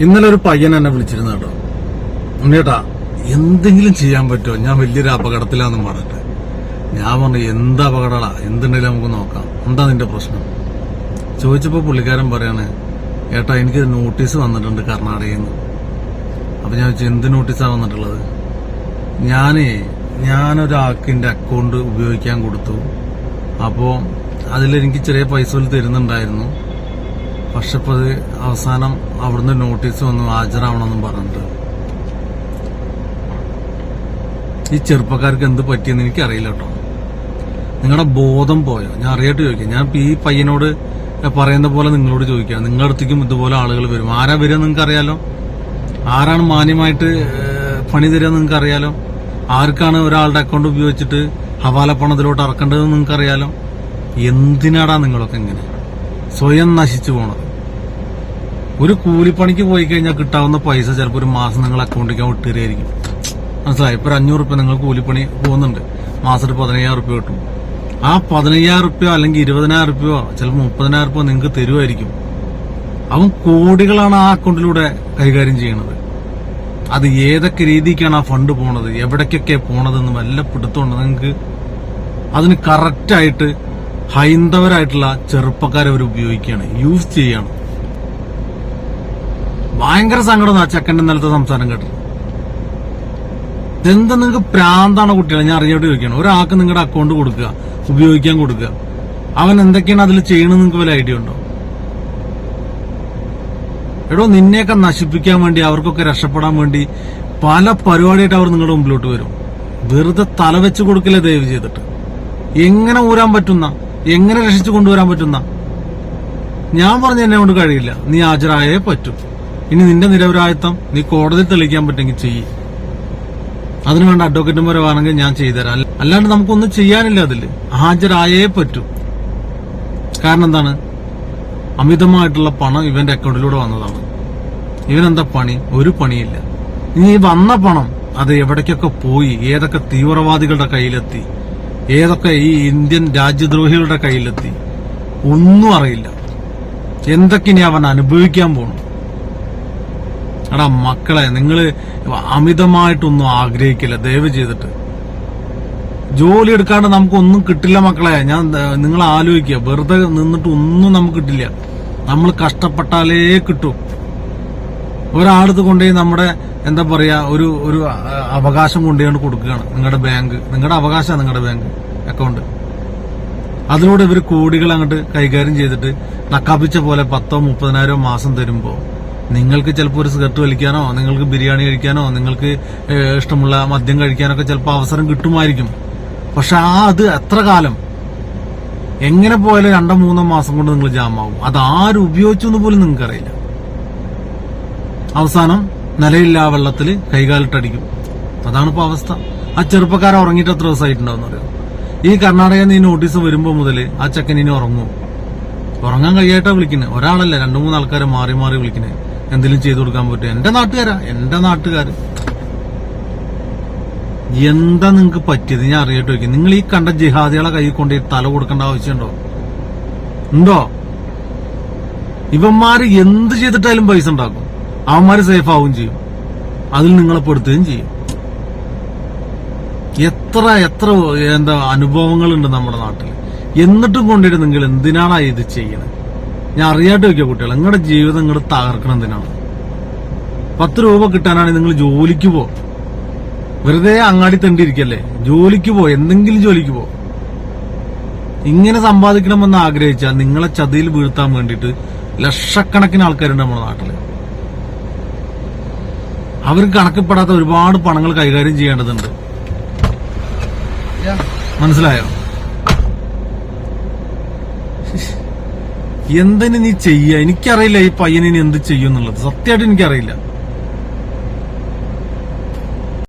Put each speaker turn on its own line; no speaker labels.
ഇന്നലെ ഒരു പയ്യൻ എന്നെ വിളിച്ചിരുന്നു കേട്ടോ. ഉണ്ണിയേട്ടാ എന്തെങ്കിലും ചെയ്യാൻ പറ്റുമോ? ഞാൻ വലിയൊരു അപകടത്തിലാന്ന് പറഞ്ഞിട്ട്. ഞാൻ പറഞ്ഞു എന്ത് അപകടടാ എന്തുണ്ടെങ്കിലും നമുക്ക് നോക്കാം. എന്താ നിന്റെ പ്രശ്നം? ചോദിച്ചപ്പോ പുള്ളിക്കാരൻ പറയാണ് ഏട്ടാ എനിക്ക് നോട്ടീസ് വന്നിട്ടുണ്ട് കർണാടകയിൽ നിന്ന്. അപ്പൊ ഞാൻ ചോദിച്ചു എന്ത് നോട്ടീസാ വന്നിട്ടുള്ളത്? ഞാനേ ഞാനൊരാക്കിന്റെ അക്കൗണ്ട് ഉപയോഗിക്കാൻ കൊടുത്തു. അപ്പോ അതിലെനിക്ക് ചെറിയ പൈസ തരുന്നുണ്ടായിരുന്നു. പക്ഷെ ഇപ്പൊ അത് അവസാനം അവിടുന്ന് നോട്ടീസ് വന്നു ഹാജരാവണമെന്നും പറഞ്ഞിട്ട്. ഈ ചെറുപ്പക്കാർക്ക് എന്ത് പറ്റിയെന്ന് എനിക്കറിയില്ല കേട്ടോ. നിങ്ങളുടെ ബോധം പോയോ? ഞാൻ അറിയാട്ട് ചോദിക്കാം. ഞാൻ ഈ പയ്യനോട് പറയുന്ന പോലെ നിങ്ങളോട് ചോദിക്കാം. നിങ്ങളുടെ അടുത്തേക്കും ഇതുപോലെ ആളുകൾ വരും. ആരാ വരിക നിങ്ങൾക്ക് അറിയാലോ ആരാണ് മാന്യമായിട്ട് പണി തരിക നിങ്ങൾക്ക് അറിയാലോ ആർക്കാണ് ഒരാളുടെ അക്കൗണ്ട് ഉപയോഗിച്ചിട്ട് ഹവാല പണത്തിലോട്ട് ഇറക്കേണ്ടതെന്ന് നിങ്ങൾക്ക് അറിയാലോ എന്തിനാടാ നിങ്ങളൊക്കെ ഇങ്ങനെ? സ്വയം നശിച്ചു പോണത് ഒരു കൂലിപ്പണിക്ക് പോയി കഴിഞ്ഞാൽ കിട്ടാവുന്ന പൈസ ചിലപ്പോൾ ഒരു മാസം നിങ്ങൾ അക്കൗണ്ടിലേക്ക് വിട്ടുകയായിരിക്കും മനസ്സിലായി? ഇപ്പൊ അഞ്ഞൂറ് റുപ്യ നിങ്ങൾ കൂലിപ്പണി പോകുന്നുണ്ട്. മാസത്തിൽ പതിനയ്യായിരം റുപ്യ കിട്ടും. ആ പതിനയ്യായിരം റുപ്യ അല്ലെങ്കിൽ ഇരുപതിനായിരം റുപ്യോ ചിലപ്പോൾ മുപ്പതിനായിരം റുപ്യ നിങ്ങൾക്ക് തരുമായിരിക്കും. അവൻ കോടികളാണ് ആ അക്കൗണ്ടിലൂടെ കൈകാര്യം ചെയ്യണത് അത് ഏതൊക്കെ രീതിക്കാണ് ആ ഫണ്ട് പോണത്? എവിടേക്കൊക്കെ പോണതെന്ന് വല്ല പിടുത്തമുണ്ട്. നിങ്ങൾക്ക് അതിന് കറക്റ്റായിട്ട് ഹൈന്ദവരായിട്ടുള്ള ചെറുപ്പക്കാരെ അവർ ഉപയോഗിക്കുകയാണ് യൂസ് ചെയ്യാണ് ഭയങ്കര സങ്കടം ആ ചെക്കന്റെ സംസാരം കേട്ടത്. ഇതെന്താ നിങ്ങൾക്ക് പ്രാന്താണ് കുട്ടികളെ? ഞാൻ അറിയാണ്ട് ചോദിക്കണം ഒരാൾക്ക് നിങ്ങളുടെ അക്കൗണ്ട് കൊടുക്കുക ഉപയോഗിക്കാൻ കൊടുക്കുക. അവൻ എന്തൊക്കെയാണ് അതിൽ ചെയ്യണമെന്ന് നിങ്ങൾക്ക് വല്ല ഐഡിയ ഉണ്ടോ? എടോ നിന്നെയൊക്കെ നശിപ്പിക്കാൻ വേണ്ടി അവർക്കൊക്കെ രക്ഷപ്പെടാൻ വേണ്ടി പല പരിപാടിയായിട്ട് അവർ നിങ്ങളുടെ മുമ്പിലോട്ട് വരും. വെറുതെ തല വെച്ച് കൊടുക്കില്ല ദയവ് ചെയ്തിട്ട്? എങ്ങനെ ഊരാൻ പറ്റുന്ന? എങ്ങനെ രക്ഷിച്ചു കൊണ്ടുവരാൻ പറ്റുന്ന? ഞാൻ പറഞ്ഞ എന്നെ കൊണ്ട് കഴിയില്ല. നീ ഹാജരായേ പറ്റൂ. ഇനി നിന്റെ നിരപരാധിത്വം നീ കോടതി തെളിയിക്കാൻ പറ്റുമെങ്കിൽ ചെയ്യ്. അതിനു വേണ്ട അഡ്വക്കേറ്റുമാരെ വേണമെങ്കിൽ ഞാൻ ചെയ്തുതരാം. അല്ലാണ്ട് നമുക്കൊന്നും ചെയ്യാനില്ല അതിൽ. ഹാജരായേ പറ്റൂ. കാരണം എന്താണ്? അമിതമായിട്ടുള്ള പണം ഇവന്റെ അക്കൗണ്ടിലൂടെ വന്നതാണ്. ഇവനെന്താ പണി? ഒരു പണിയില്ല. ഇനി വന്ന പണം അത് എവിടേക്കൊക്കെ പോയി? ഏതൊക്കെ തീവ്രവാദികളുടെ കയ്യിലെത്തി? ഏതൊക്കെ ഈ ഇന്ത്യൻ രാജ്യദ്രോഹികളുടെ കയ്യിലെത്തി? ഒന്നും അറിയില്ല. എന്തൊക്കെ ഇനി അവൻ അനുഭവിക്കാൻ പോണു എടാ മക്കളെ നിങ്ങൾ അമിതമായിട്ടൊന്നും ആഗ്രഹിക്കില്ല. ദയവ് ചെയ്തിട്ട്. ജോലി എടുക്കാണ്ട് നമുക്കൊന്നും കിട്ടില്ല മക്കളെ. ഞാൻ നിങ്ങൾ ആലോചിക്കുക വെറുതെ നിന്നിട്ട് ഒന്നും നമുക്ക് കിട്ടില്ല. നമ്മൾ കഷ്ടപ്പെട്ടാലേ കിട്ടൂ. ഒരാളത് കൊണ്ടുപോയി നമ്മുടെ എന്താ പറയാ ഒരു ഒരു അവകാശം കൊണ്ടുപോയി കൊടുക്കുകയാണ് നിങ്ങളുടെ ബാങ്ക് നിങ്ങളുടെ അവകാശമാണ് നിങ്ങളുടെ ബാങ്ക് അക്കൗണ്ട് അതിലൂടെ ഇവർ കോടികൾ അങ്ങോട്ട് കൈകാര്യം ചെയ്തിട്ട് നക്കാപ്പിച്ച പോലെ പത്തോ മുപ്പതിനായിരോ മാസം തരുമ്പോ നിങ്ങൾക്ക് ചിലപ്പോൾ ഒരു സിഗരറ്റ് വലിക്കാനോ നിങ്ങൾക്ക് ബിരിയാണി കഴിക്കാനോ നിങ്ങൾക്ക് ഇഷ്ടമുള്ള മദ്യം കഴിക്കാനൊക്കെ ചിലപ്പോൾ അവസരം കിട്ടുമായിരിക്കും. പക്ഷെ ആ അത് എത്ര കാലം? എങ്ങനെ പോയാലും രണ്ടോ മൂന്നോ മാസം കൊണ്ട് നിങ്ങൾ ജാമാവും. അത് ആര് ഉപയോഗിച്ചു എന്ന് പോലും നിങ്ങൾക്ക് അറിയില്ല അവസാനം നിലയില്ലാ വെള്ളത്തിൽ കൈകാലിട്ടടിക്കും. അതാണ് ഇപ്പോൾ അവസ്ഥ. ആ ചെറുപ്പക്കാരൻ ഉറങ്ങിയിട്ട് എത്ര ദിവസമായിട്ടുണ്ടാവും അറിയാം? ഈ കർണാടകയിൽ നിന്ന് ഈ നോട്ടീസ് വരുമ്പോൾ മുതൽ ആ ചെക്കൻ ഇനി ഉറങ്ങും. ഉറങ്ങാൻ കഴിയായിട്ടാ വിളിക്കുന്നത് ഒരാളല്ല രണ്ടു മൂന്ന് ആൾക്കാരെ മാറി മാറി വിളിക്കുന്നത് എന്തെങ്കിലും ചെയ്തു കൊടുക്കാൻ പറ്റും എന്റെ നാട്ടുകാരാ എന്റെ നാട്ടുകാര്. എന്താ നിങ്ങൾക്ക് പറ്റിയത്? ഞാൻ അറിയട്ടെ വയ്ക്കും നിങ്ങൾ ഈ കണ്ട ജിഹാദികളെ കൈ കൊണ്ട് തല കൊടുക്കേണ്ട ആവശ്യമുണ്ടോ? ഉണ്ടോ? ഇവന്മാര് എന്ത് ചെയ്തിട്ടാലും പൈസ ഉണ്ടാക്കും. അവന്മാര് സേഫ് ആവുകയും ചെയ്യും. അതിൽ നിങ്ങളെ പെടുത്തുകയും ചെയ്യും. എത്ര എത്ര എന്താ അനുഭവങ്ങളുണ്ട് നമ്മുടെ നാട്ടിൽ എന്നിട്ടും കൊണ്ടിട്ട് നിങ്ങൾ എന്തിനാണ് ഇത് ചെയ്യണത് ഞാൻ അറിയാട്ട് വെക്കുക കുട്ടികൾ നിങ്ങളുടെ ജീവിതം നിങ്ങൾ തകർക്കണം എന്തിനാണ്? പത്ത് രൂപ കിട്ടാനാണെങ്കിൽ നിങ്ങൾ ജോലിക്ക് പോ. വെറുതെ അങ്ങാടി തണ്ടിരിക്കല്ലേ ജോലിക്ക് പോ എന്തെങ്കിലും ജോലിക്ക് പോ. ഇങ്ങനെ സമ്പാദിക്കണമെന്ന് ആഗ്രഹിച്ചാൽ നിങ്ങളെ ചതിയിൽ വീഴ്ത്താൻ വേണ്ടിയിട്ട് ലക്ഷക്കണക്കിന് ആൾക്കാരുണ്ട് നമ്മുടെ നാട്ടിൽ. അവർക്ക് കണക്കപ്പെടാത്ത ഒരുപാട് പണങ്ങൾ കൈകാര്യം ചെയ്യേണ്ടതുണ്ട്. മനസ്സിലായോ? എന്തിനു നീ ചെയ്യ? എനിക്കറിയില്ല ഈ പയ്യനിനി എന്ത് ചെയ്യും എന്നുള്ളത്. സത്യമായിട്ട് എനിക്കറിയില്ല.